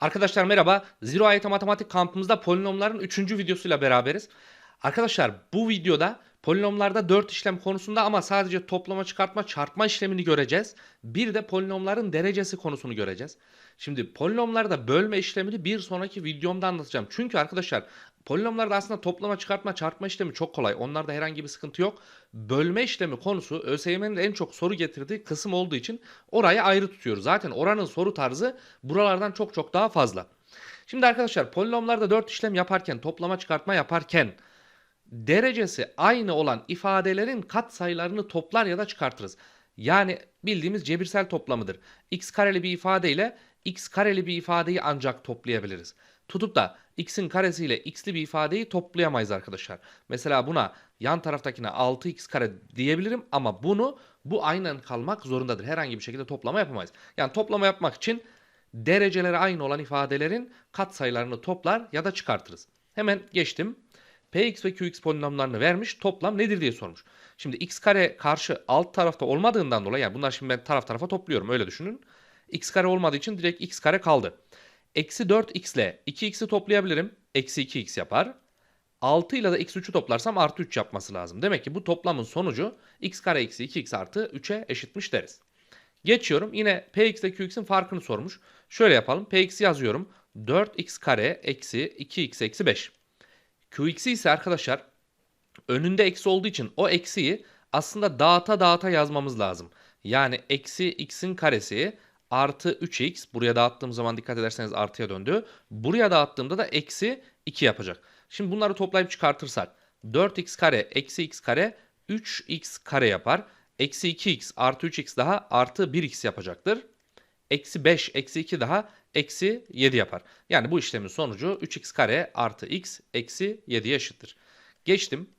Arkadaşlar merhaba. Zero AYT Matematik kampımızda polinomların 3. videosuyla beraberiz. Arkadaşlar bu videoda polinomlarda 4 işlem konusunda ama sadece toplama, çıkartma, çarpma işlemini göreceğiz. Bir de polinomların derecesi konusunu göreceğiz. Şimdi polinomlarda bölme işlemini bir sonraki videomda anlatacağım. Çünkü arkadaşlar polinomlarda aslında toplama, çıkartma, çarpma işlemi çok kolay. Onlarda herhangi bir sıkıntı yok. Bölme işlemi konusu ÖSYM'nin en çok soru getirdiği kısım olduğu için orayı ayrı tutuyoruz. Zaten oranın soru tarzı buralardan çok çok daha fazla. Şimdi arkadaşlar polinomlarda 4 işlem yaparken, toplama, çıkartma yaparken derecesi aynı olan ifadelerin katsayılarını toplar ya da çıkartırız. Yani bildiğimiz cebirsel toplamıdır. x kareli bir ifade ile x kareli bir ifadeyi ancak toplayabiliriz. Tutup da x'in karesiyle x'li bir ifadeyi toplayamayız arkadaşlar. Mesela buna yan taraftakine 6x kare diyebilirim ama bunu bu aynen kalmak zorundadır. Herhangi bir şekilde toplama yapamayız. Yani toplama yapmak için dereceleri aynı olan ifadelerin katsayılarını toplar ya da çıkartırız. Hemen geçtim. Px ve Qx polinomlarını vermiş toplam nedir diye sormuş. Şimdi x kare karşı alt tarafta olmadığından dolayı yani bunlar şimdi ben taraf tarafa topluyorum öyle düşünün. x kare olmadığı için direkt x kare kaldı. Eksi 4x ile 2x'i toplayabilirim. Eksi 2x yapar. 6 ile de eksi 3'ü toplarsam artı 3 yapması lazım. Demek ki bu toplamın sonucu x kare eksi 2x artı 3'e eşitmiş deriz. Geçiyorum. Yine px ile qx'in farkını sormuş. Şöyle yapalım. px'i yazıyorum. 4x kare eksi 2x eksi 5. qx'i ise arkadaşlar önünde eksi olduğu için o eksiyi aslında dağıta dağıta yazmamız lazım. Yani eksi x'in karesi artı 3x. Buraya dağıttığım zaman dikkat ederseniz artıya döndü. Buraya dağıttığımda da eksi 2 yapacak. Şimdi bunları toplayıp çıkartırsak 4x kare eksi x kare 3x kare yapar. Eksi 2x artı 3x daha artı 1x yapacaktır. Eksi 5 eksi 2 daha eksi 7 yapar. Yani bu işlemin sonucu 3x kare artı x eksi 7'ye eşittir. Geçtim.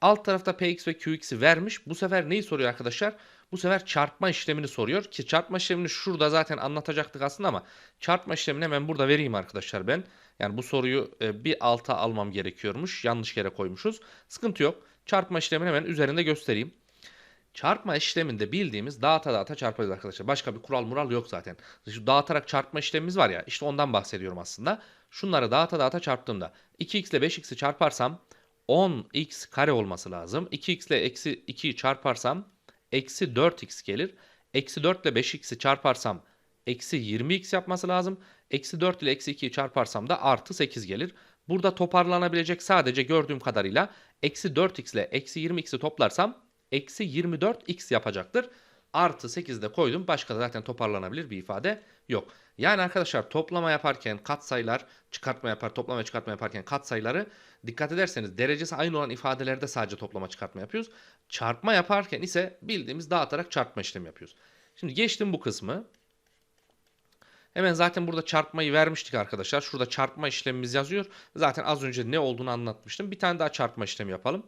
Alt tarafta px ve qx'i vermiş. Bu sefer neyi soruyor arkadaşlar? Bu sefer çarpma işlemini soruyor ki çarpma işlemini şurada zaten anlatacaktık aslında ama çarpma işlemini hemen burada vereyim arkadaşlar ben. Yani bu soruyu e, bir alta almam gerekiyormuş. Yanlış yere koymuşuz. Sıkıntı yok. Çarpma işlemini hemen üzerinde göstereyim. Çarpma işleminde bildiğimiz dağıta dağıta çarparız arkadaşlar. Başka bir kural mural yok zaten. Şu dağıtarak çarpma işlemimiz var ya işte ondan bahsediyorum aslında. Şunları dağıta dağıta çarptığımda 2x ile 5x'i çarparsam 10x kare olması lazım. 2x ile eksi 2'yi çarparsam eksi 4x gelir. Eksi 4 ile 5x'i çarparsam eksi 20x yapması lazım. Eksi 4 ile eksi 2'yi çarparsam da artı 8 gelir. Burada toparlanabilecek sadece gördüğüm kadarıyla eksi 4x ile eksi 20x'i toplarsam eksi 24x yapacaktır. Artı 8 de koydum. Başka da zaten toparlanabilir bir ifade yok. Yani arkadaşlar toplama yaparken katsayılar, çıkartma yapar, toplama çıkartma yaparken katsayıları dikkat ederseniz derecesi aynı olan ifadelerde sadece toplama çıkartma yapıyoruz. Çarpma yaparken ise bildiğimiz dağıtarak çarpma işlemi yapıyoruz. Şimdi geçtim bu kısmı. Hemen zaten burada çarpmayı vermiştik arkadaşlar. Şurada çarpma işlemimiz yazıyor. Zaten az önce ne olduğunu anlatmıştım. Bir tane daha çarpma işlemi yapalım.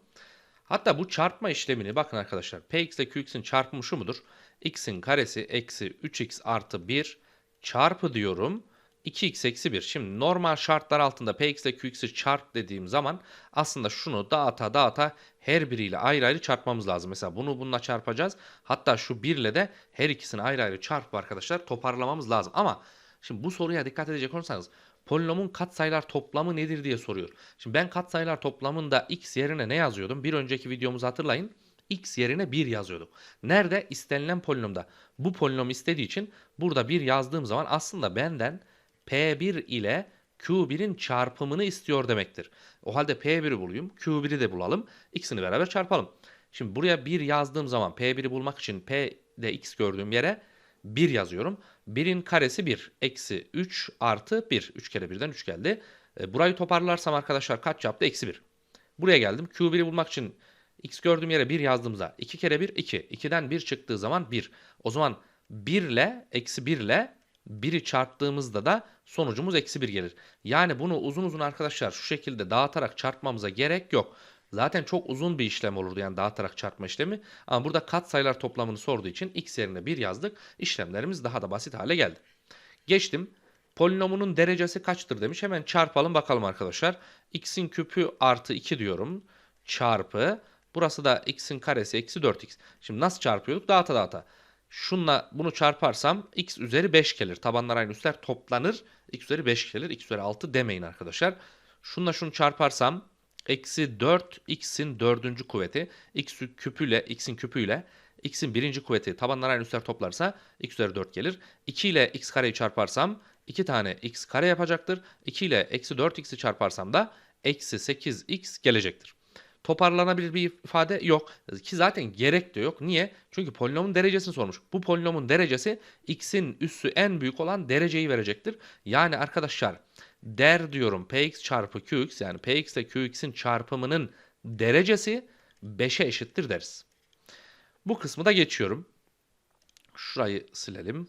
Hatta bu çarpma işlemini bakın arkadaşlar. Px ile Qx'in çarpımı şu mudur? X'in karesi eksi 3x artı 1 çarpı diyorum. 2x eksi 1. Şimdi normal şartlar altında Px ile Qx'i çarp dediğim zaman aslında şunu dağıta dağıta her biriyle ayrı ayrı çarpmamız lazım. Mesela bunu bununla çarpacağız. Hatta şu 1 ile de her ikisini ayrı ayrı çarpıp arkadaşlar toparlamamız lazım. Ama şimdi bu soruya dikkat edecek olursanız polinomun katsayılar toplamı nedir diye soruyor. Şimdi ben katsayılar toplamında x yerine ne yazıyordum? Bir önceki videomuzu hatırlayın. x yerine 1 yazıyorduk. Nerede? İstenilen polinomda. Bu polinom istediği için burada 1 yazdığım zaman aslında benden P1 ile Q1'in çarpımını istiyor demektir. O halde P1'i bulayım, Q1'i de bulalım. İkisini beraber çarpalım. Şimdi buraya 1 yazdığım zaman P1'i bulmak için P'de x gördüğüm yere 1 yazıyorum. 1'in karesi 1. Eksi 3 artı 1. 3 kere 1'den 3 geldi. E, burayı toparlarsam arkadaşlar kaç yaptı? Eksi 1. Buraya geldim. Q1'i bulmak için x gördüğüm yere 1 yazdığımızda 2 kere 1 2. 2'den 1 çıktığı zaman 1. O zaman 1 ile eksi 1 ile 1'i çarptığımızda da sonucumuz eksi 1 gelir. Yani bunu uzun uzun arkadaşlar şu şekilde dağıtarak çarpmamıza gerek yok. Zaten çok uzun bir işlem olurdu yani dağıtarak çarpma işlemi. Ama burada katsayılar toplamını sorduğu için x yerine 1 yazdık. İşlemlerimiz daha da basit hale geldi. Geçtim. Polinomunun derecesi kaçtır demiş. Hemen çarpalım bakalım arkadaşlar. x'in küpü artı 2 diyorum. Çarpı. Burası da x'in karesi eksi 4x. Şimdi nasıl çarpıyorduk? Dağıta dağıta. Şunla bunu çarparsam x üzeri 5 gelir. Tabanlar aynı üstler toplanır. x üzeri 5 gelir. x üzeri 6 demeyin arkadaşlar. Şunla şunu çarparsam eksi 4 x'in dördüncü kuvveti. x küpüyle x'in küpüyle x'in birinci kuvveti tabanlar aynı üstler toplarsa x üzeri 4 gelir. 2 ile x kareyi çarparsam 2 tane x kare yapacaktır. 2 ile eksi 4x'i çarparsam da eksi 8x gelecektir. Toparlanabilir bir ifade yok. Ki zaten gerek de yok. Niye? Çünkü polinomun derecesini sormuş. Bu polinomun derecesi x'in üssü en büyük olan dereceyi verecektir. Yani arkadaşlar der diyorum px çarpı qx yani px ile qx'in çarpımının derecesi 5'e eşittir deriz. Bu kısmı da geçiyorum. Şurayı silelim.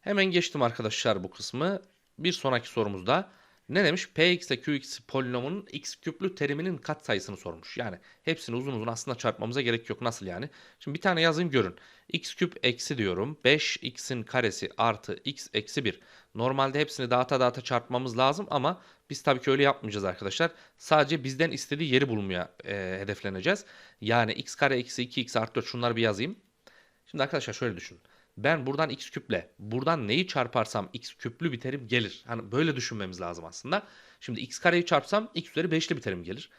Hemen geçtim arkadaşlar bu kısmı. Bir sonraki sorumuzda ne demiş? Px ile qx polinomunun x küplü teriminin katsayısını sormuş. Yani hepsini uzun uzun aslında çarpmamıza gerek yok. Nasıl yani? Şimdi bir tane yazayım görün. x küp eksi diyorum. 5x'in karesi artı x eksi 1. Normalde hepsini dağıta dağıta çarpmamız lazım ama biz tabii ki öyle yapmayacağız arkadaşlar. Sadece bizden istediği yeri bulmaya e, hedefleneceğiz. Yani x kare eksi 2x artı 4 şunları bir yazayım. Şimdi arkadaşlar şöyle düşünün. Ben buradan x küple buradan neyi çarparsam x küplü bir terim gelir. Hani böyle düşünmemiz lazım aslında. Şimdi x kareyi çarpsam x üzeri 5'li bir terim gelir.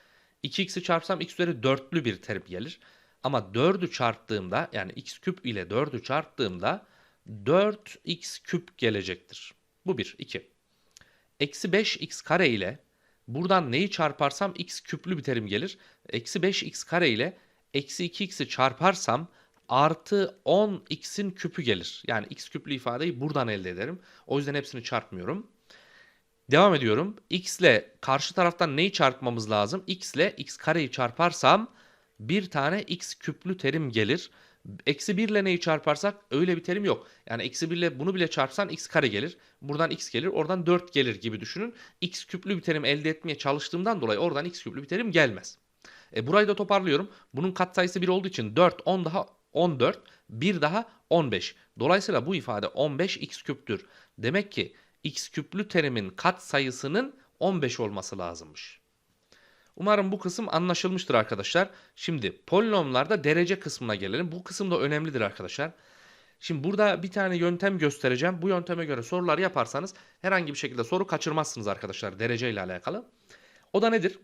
2x'i çarpsam x üzeri 4'lü bir terim gelir. Ama 4'ü çarptığımda yani x küp ile 4'ü çarptığımda 4x küp gelecektir. Bu 1. 2. Eksi 5x kare ile buradan neyi çarparsam x küplü bir terim gelir. Eksi 5x kare ile eksi 2x'i çarparsam artı 10x'in küpü gelir. Yani x küplü ifadeyi buradan elde ederim. O yüzden hepsini çarpmıyorum. Devam ediyorum. x ile karşı taraftan neyi çarpmamız lazım? x ile x kareyi çarparsam bir tane x küplü terim gelir. Eksi 1 ile neyi çarparsak öyle bir terim yok. Yani eksi 1 ile bunu bile çarpsan x kare gelir. Buradan x gelir oradan 4 gelir gibi düşünün. x küplü bir terim elde etmeye çalıştığımdan dolayı oradan x küplü bir terim gelmez. E, burayı da toparlıyorum. Bunun katsayısı 1 olduğu için 4, 10 daha 14, bir daha 15. Dolayısıyla bu ifade 15 x küptür. Demek ki x küplü terimin kat sayısının 15 olması lazımmış. Umarım bu kısım anlaşılmıştır arkadaşlar. Şimdi polinomlarda derece kısmına gelelim. Bu kısım da önemlidir arkadaşlar. Şimdi burada bir tane yöntem göstereceğim. Bu yönteme göre sorular yaparsanız herhangi bir şekilde soru kaçırmazsınız arkadaşlar derece ile alakalı. O da nedir?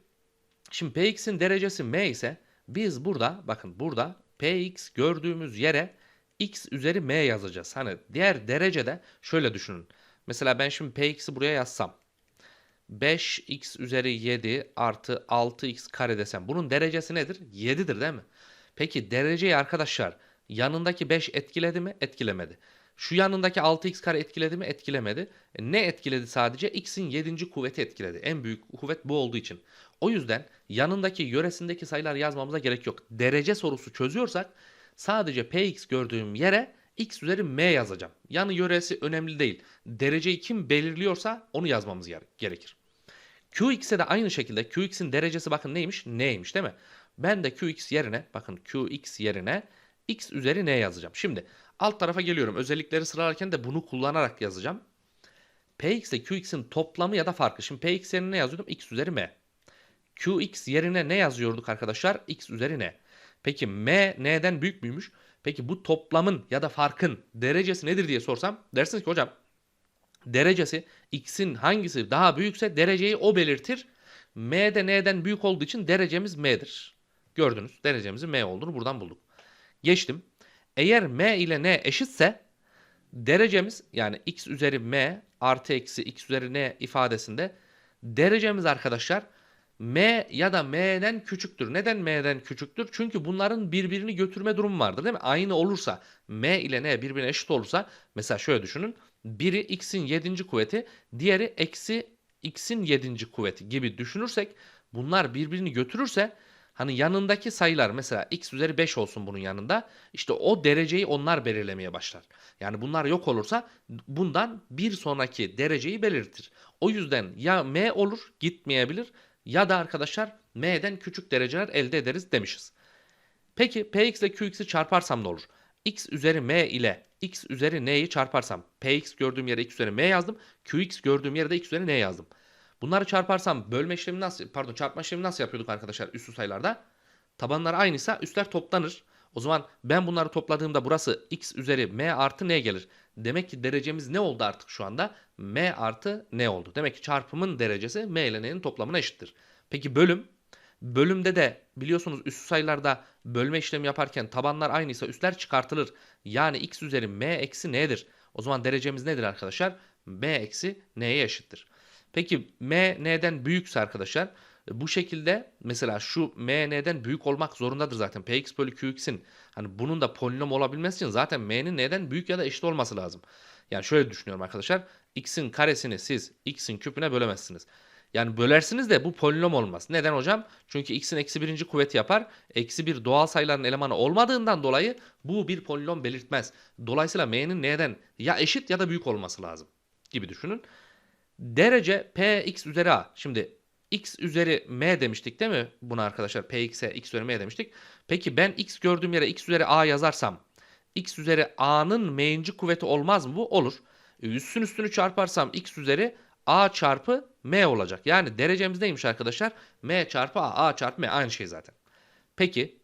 Şimdi px'in derecesi m ise biz burada bakın burada px gördüğümüz yere x üzeri m yazacağız. Hani diğer derecede şöyle düşünün. Mesela ben şimdi px'i buraya yazsam. 5x üzeri 7 artı 6x kare desem. Bunun derecesi nedir? 7'dir değil mi? Peki dereceyi arkadaşlar yanındaki 5 etkiledi mi? Etkilemedi. Şu yanındaki 6x kare etkiledi mi? Etkilemedi. E ne etkiledi sadece? x'in 7. kuvveti etkiledi. En büyük kuvvet bu olduğu için. O yüzden yanındaki yöresindeki sayılar yazmamıza gerek yok. Derece sorusu çözüyorsak sadece px gördüğüm yere x üzeri m yazacağım. Yanı yöresi önemli değil. Dereceyi kim belirliyorsa onu yazmamız gerekir. Qx'e de aynı şekilde Qx'in derecesi bakın neymiş? N'ymiş değil mi? Ben de Qx yerine bakın Qx yerine x üzeri n yazacağım. Şimdi alt tarafa geliyorum. Özellikleri sıralarken de bunu kullanarak yazacağım. Px ile Qx'in toplamı ya da farkı. Şimdi Px yerine ne yazıyordum? x üzeri m. Qx yerine ne yazıyorduk arkadaşlar? x üzeri n. Peki m n'den büyük müymüş? Peki bu toplamın ya da farkın derecesi nedir diye sorsam dersiniz ki hocam derecesi x'in hangisi daha büyükse dereceyi o belirtir. M de n'den büyük olduğu için derecemiz m'dir. Gördünüz derecemizin m olduğunu buradan bulduk. Geçtim. Eğer m ile n eşitse derecemiz yani x üzeri m artı eksi x üzeri n ifadesinde derecemiz arkadaşlar m ya da m'den küçüktür. Neden m'den küçüktür? Çünkü bunların birbirini götürme durumu vardır değil mi? Aynı olursa m ile n birbirine eşit olursa mesela şöyle düşünün. Biri x'in 7. kuvveti, diğeri eksi x'in 7. kuvveti gibi düşünürsek bunlar birbirini götürürse hani yanındaki sayılar mesela x üzeri 5 olsun bunun yanında işte o dereceyi onlar belirlemeye başlar. Yani bunlar yok olursa bundan bir sonraki dereceyi belirtir. O yüzden ya m olur gitmeyebilir ya da arkadaşlar m'den küçük dereceler elde ederiz demişiz. Peki px ile qx'i çarparsam ne olur? x üzeri m ile x üzeri n'yi çarparsam px gördüğüm yere x üzeri m yazdım. qx gördüğüm yere de x üzeri n yazdım. Bunları çarparsam bölme işlemi nasıl pardon çarpma işlemi nasıl yapıyorduk arkadaşlar üslü sayılarda? Tabanlar aynıysa üstler toplanır. O zaman ben bunları topladığımda burası x üzeri m artı n gelir. Demek ki derecemiz ne oldu artık şu anda? m artı n oldu. Demek ki çarpımın derecesi m ile n'nin toplamına eşittir. Peki bölüm? Bölümde de biliyorsunuz üst sayılarda bölme işlemi yaparken tabanlar aynıysa üstler çıkartılır. Yani x üzeri m eksi n'dir. O zaman derecemiz nedir arkadaşlar? m eksi n'ye eşittir. Peki m n'den büyükse arkadaşlar bu şekilde mesela şu m n'den büyük olmak zorundadır zaten. px bölü qx'in hani bunun da polinom olabilmesi için zaten m'nin n'den büyük ya da eşit olması lazım. Yani şöyle düşünüyorum arkadaşlar. x'in karesini siz x'in küpüne bölemezsiniz. Yani bölersiniz de bu polinom olmaz. Neden hocam? Çünkü x'in eksi birinci kuvveti yapar. Eksi bir doğal sayıların elemanı olmadığından dolayı bu bir polinom belirtmez. Dolayısıyla m'nin n'den ya eşit ya da büyük olması lazım gibi düşünün. Derece px üzeri a. Şimdi x üzeri m demiştik değil mi buna arkadaşlar? px'e x üzeri m demiştik. Peki ben x gördüğüm yere x üzeri a yazarsam x üzeri a'nın m'inci kuvveti olmaz mı bu? Olur. E, Üstün üstünü çarparsam x üzeri a çarpı m olacak. Yani derecemiz neymiş arkadaşlar? m çarpı a. a çarpı m aynı şey zaten. Peki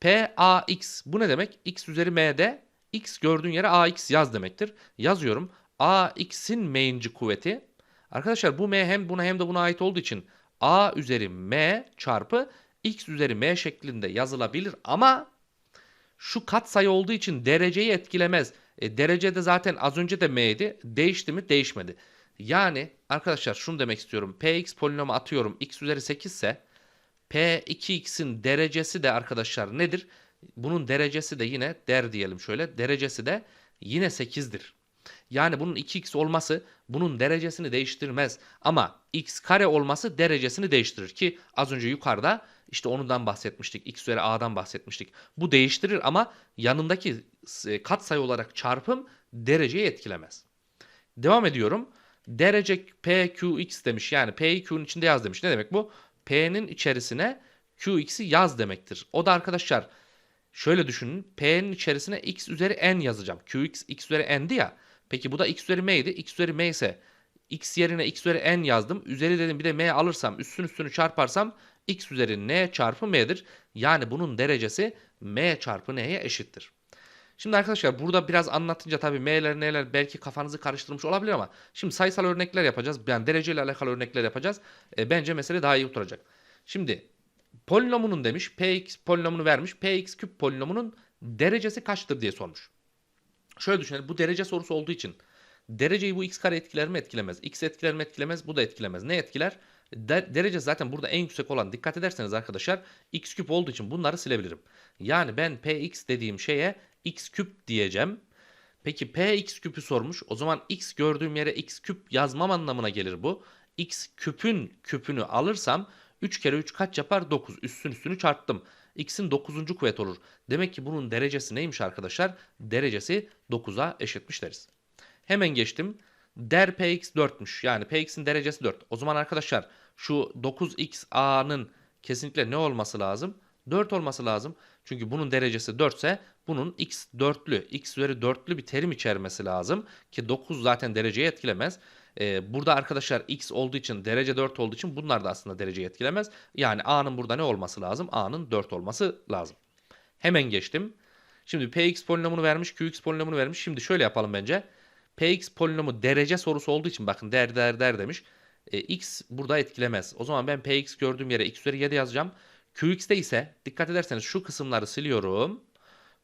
PAX bu ne demek? X üzeri M'de X gördüğün yere AX yaz demektir. Yazıyorum. AX'in M'inci kuvveti. Arkadaşlar bu M hem buna hem de buna ait olduğu için A üzeri M çarpı X üzeri M şeklinde yazılabilir ama şu katsayı olduğu için dereceyi etkilemez. E, derecede zaten az önce de m'ydi. Değişti mi? Değişmedi. Yani arkadaşlar şunu demek istiyorum. Px polinomu atıyorum. x üzeri 8 ise P2x'in derecesi de arkadaşlar nedir? Bunun derecesi de yine der diyelim şöyle. Derecesi de yine 8'dir. Yani bunun 2x olması bunun derecesini değiştirmez. Ama x kare olması derecesini değiştirir ki az önce yukarıda işte onundan bahsetmiştik. x üzeri a'dan bahsetmiştik. Bu değiştirir ama yanındaki e, katsayı olarak çarpım dereceyi etkilemez. Devam ediyorum. Derece PQX demiş. Yani P'yi Q'nun içinde yaz demiş. Ne demek bu? P'nin içerisine QX'i yaz demektir. O da arkadaşlar şöyle düşünün. P'nin içerisine x üzeri n yazacağım. QX x üzeri n'di ya. Peki bu da x üzeri m'ydi. x üzeri m ise x yerine x üzeri n yazdım. Üzeri dedim bir de m alırsam üstün üstünü çarparsam x üzeri n çarpı m'dir. Yani bunun derecesi m çarpı n'ye eşittir. Şimdi arkadaşlar burada biraz anlatınca tabii m'ler n'ler belki kafanızı karıştırmış olabilir ama şimdi sayısal örnekler yapacağız. Yani dereceyle alakalı örnekler yapacağız. E, bence mesele daha iyi oturacak. Şimdi polinomunun demiş px polinomunu vermiş. px küp polinomunun derecesi kaçtır diye sormuş. Şöyle düşünelim bu derece sorusu olduğu için dereceyi bu x kare etkiler mi etkilemez? x etkiler mi etkilemez? Bu da etkilemez. Ne etkiler? De- derece zaten burada en yüksek olan dikkat ederseniz arkadaşlar x küp olduğu için bunları silebilirim. Yani ben px dediğim şeye x küp diyeceğim. Peki px küpü sormuş. O zaman x gördüğüm yere x küp yazmam anlamına gelir bu. x küpün küpünü alırsam 3 kere 3 kaç yapar? 9. Üstün üstünü çarptım. X'in 9. kuvvet olur. Demek ki bunun derecesi neymiş arkadaşlar? Derecesi 9'a eşitmiş deriz. Hemen geçtim. Der px 4'müş. Yani px'in derecesi 4. O zaman arkadaşlar şu 9xa'nın kesinlikle ne olması lazım? 4 olması lazım. Çünkü bunun derecesi 4 ise bunun x dörtlü, x üzeri dörtlü bir terim içermesi lazım. Ki 9 zaten dereceyi etkilemez. Ee, burada arkadaşlar x olduğu için derece 4 olduğu için bunlar da aslında dereceyi etkilemez. Yani a'nın burada ne olması lazım? a'nın 4 olması lazım. Hemen geçtim. Şimdi px polinomunu vermiş, qx polinomunu vermiş. Şimdi şöyle yapalım bence. px polinomu derece sorusu olduğu için bakın der der der demiş. E, x burada etkilemez. O zaman ben px gördüğüm yere x üzeri 7 yazacağım. Qx'te ise dikkat ederseniz şu kısımları siliyorum.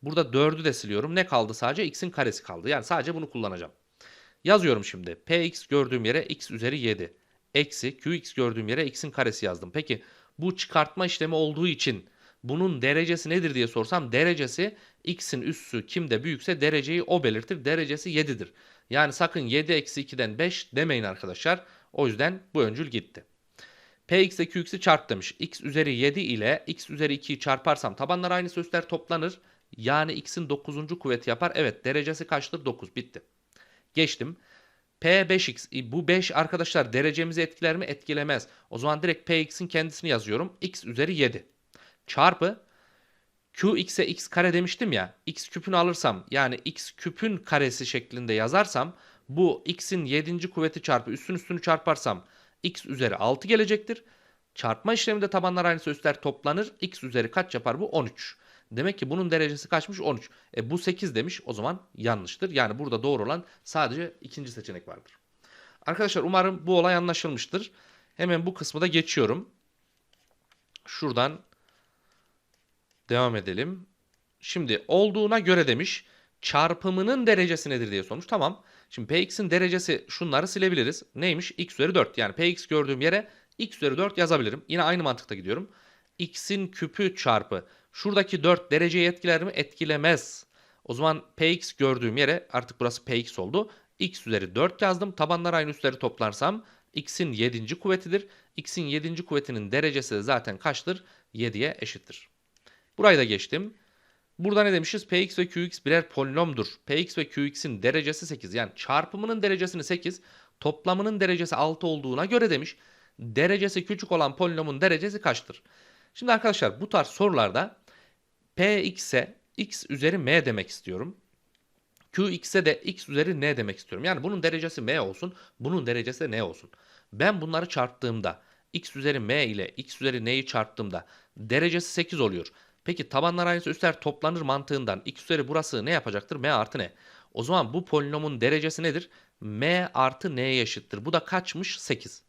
Burada 4'ü de siliyorum. Ne kaldı sadece? X'in karesi kaldı. Yani sadece bunu kullanacağım. Yazıyorum şimdi. Px gördüğüm yere x üzeri 7. Eksi Qx gördüğüm yere x'in karesi yazdım. Peki bu çıkartma işlemi olduğu için bunun derecesi nedir diye sorsam derecesi x'in üssü kimde büyükse dereceyi o belirtir. Derecesi 7'dir. Yani sakın 7 eksi 2'den 5 demeyin arkadaşlar. O yüzden bu öncül gitti. Px ile Qx'i çarp demiş. x üzeri 7 ile x üzeri 2'yi çarparsam tabanlar aynı üstler toplanır. Yani x'in 9. kuvveti yapar. Evet derecesi kaçtır? 9. Bitti. Geçtim. P5x. Bu 5 arkadaşlar derecemizi etkiler mi? Etkilemez. O zaman direkt Px'in kendisini yazıyorum. x üzeri 7. Çarpı Qx'e x kare demiştim ya. x küpünü alırsam yani x küpün karesi şeklinde yazarsam bu x'in 7. kuvveti çarpı üstün üstünü çarparsam x üzeri 6 gelecektir. Çarpma işleminde tabanlar aynı üstler toplanır. x üzeri kaç yapar bu? 13. Demek ki bunun derecesi kaçmış? 13. E bu 8 demiş. O zaman yanlıştır. Yani burada doğru olan sadece ikinci seçenek vardır. Arkadaşlar umarım bu olay anlaşılmıştır. Hemen bu kısmı da geçiyorum. Şuradan devam edelim. Şimdi olduğuna göre demiş çarpımının derecesi nedir diye sormuş. Tamam. Şimdi px'in derecesi şunları silebiliriz. Neymiş? x üzeri 4. Yani px gördüğüm yere x üzeri 4 yazabilirim. Yine aynı mantıkta gidiyorum. x'in küpü çarpı. Şuradaki 4 dereceyi etkiler mi? Etkilemez. O zaman px gördüğüm yere artık burası px oldu. x üzeri 4 yazdım. Tabanlar aynı üstleri toplarsam x'in 7. kuvvetidir. x'in 7. kuvvetinin derecesi de zaten kaçtır? 7'ye eşittir. Burayı da geçtim. Burada ne demişiz? Px ve Qx birer polinomdur. Px ve Qx'in derecesi 8. Yani çarpımının derecesini 8, toplamının derecesi 6 olduğuna göre demiş. Derecesi küçük olan polinomun derecesi kaçtır? Şimdi arkadaşlar bu tarz sorularda Px'e x üzeri m demek istiyorum. Qx'e de x üzeri n demek istiyorum. Yani bunun derecesi m olsun, bunun derecesi de n olsun. Ben bunları çarptığımda x üzeri m ile x üzeri n'yi çarptığımda derecesi 8 oluyor. Peki tabanlar aynısı üstler toplanır mantığından x üzeri burası ne yapacaktır? m artı n. O zaman bu polinomun derecesi nedir? m artı n'ye eşittir. Bu da kaçmış? 8.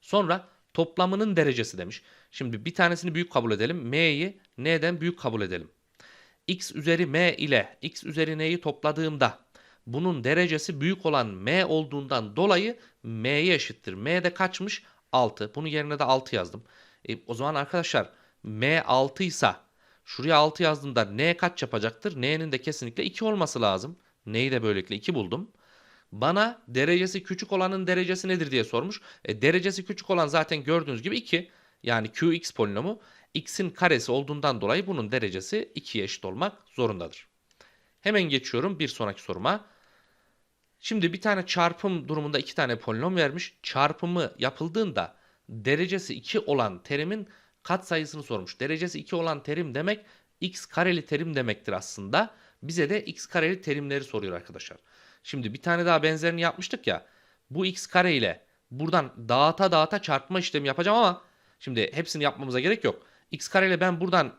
Sonra toplamının derecesi demiş. Şimdi bir tanesini büyük kabul edelim. m'yi n'den büyük kabul edelim. x üzeri m ile x üzeri n'yi topladığımda bunun derecesi büyük olan m olduğundan dolayı m'ye eşittir. m de kaçmış? 6. Bunun yerine de 6 yazdım. E, o zaman arkadaşlar m 6 ise şuraya 6 yazdığımda n kaç yapacaktır? n'nin de kesinlikle 2 olması lazım. n'yi de böylelikle 2 buldum. Bana derecesi küçük olanın derecesi nedir diye sormuş. E, derecesi küçük olan zaten gördüğünüz gibi 2. Yani qx polinomu x'in karesi olduğundan dolayı bunun derecesi 2'ye eşit olmak zorundadır. Hemen geçiyorum bir sonraki soruma. Şimdi bir tane çarpım durumunda iki tane polinom vermiş. Çarpımı yapıldığında derecesi 2 olan terimin katsayısını sormuş. Derecesi 2 olan terim demek x kareli terim demektir aslında. Bize de x kareli terimleri soruyor arkadaşlar. Şimdi bir tane daha benzerini yapmıştık ya. Bu x kare ile buradan dağıta dağıta çarpma işlemi yapacağım ama şimdi hepsini yapmamıza gerek yok. x kare ile ben buradan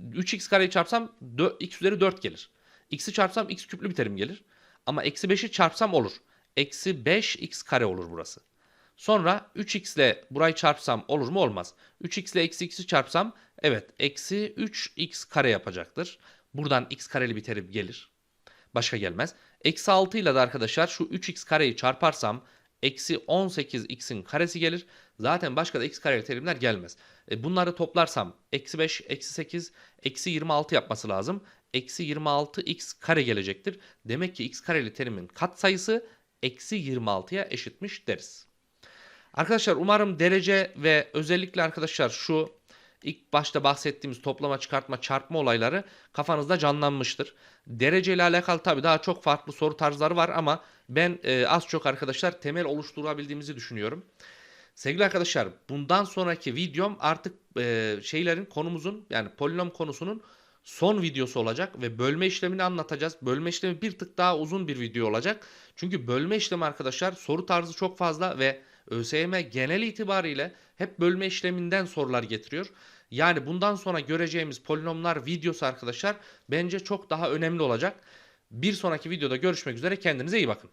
3x kareyi çarpsam x üzeri 4 gelir. x'i çarpsam x küplü bir terim gelir. Ama eksi 5'i çarpsam olur. Eksi 5x kare olur burası. Sonra 3x ile burayı çarpsam olur mu? Olmaz. 3x ile eksi x'i çarpsam evet eksi 3x kare yapacaktır. Buradan x kareli bir terim gelir. Başka gelmez. Eksi 6 ile de arkadaşlar şu 3x kareyi çarparsam eksi 18x'in karesi gelir. Zaten başka da x kareli terimler gelmez. E bunları toplarsam eksi 5, eksi 8, eksi 26 yapması lazım. Eksi 26x kare gelecektir. Demek ki x kareli terimin katsayısı eksi 26'ya eşitmiş deriz. Arkadaşlar umarım derece ve özellikle arkadaşlar şu ilk başta bahsettiğimiz toplama, çıkartma, çarpma olayları kafanızda canlanmıştır. Derece ile alakalı tabii daha çok farklı soru tarzları var ama ben e, az çok arkadaşlar temel oluşturabildiğimizi düşünüyorum. Sevgili arkadaşlar bundan sonraki videom artık e, şeylerin konumuzun yani polinom konusunun son videosu olacak ve bölme işlemini anlatacağız. Bölme işlemi bir tık daha uzun bir video olacak. Çünkü bölme işlemi arkadaşlar soru tarzı çok fazla ve ÖSYM genel itibariyle hep bölme işleminden sorular getiriyor. Yani bundan sonra göreceğimiz polinomlar videosu arkadaşlar bence çok daha önemli olacak. Bir sonraki videoda görüşmek üzere kendinize iyi bakın.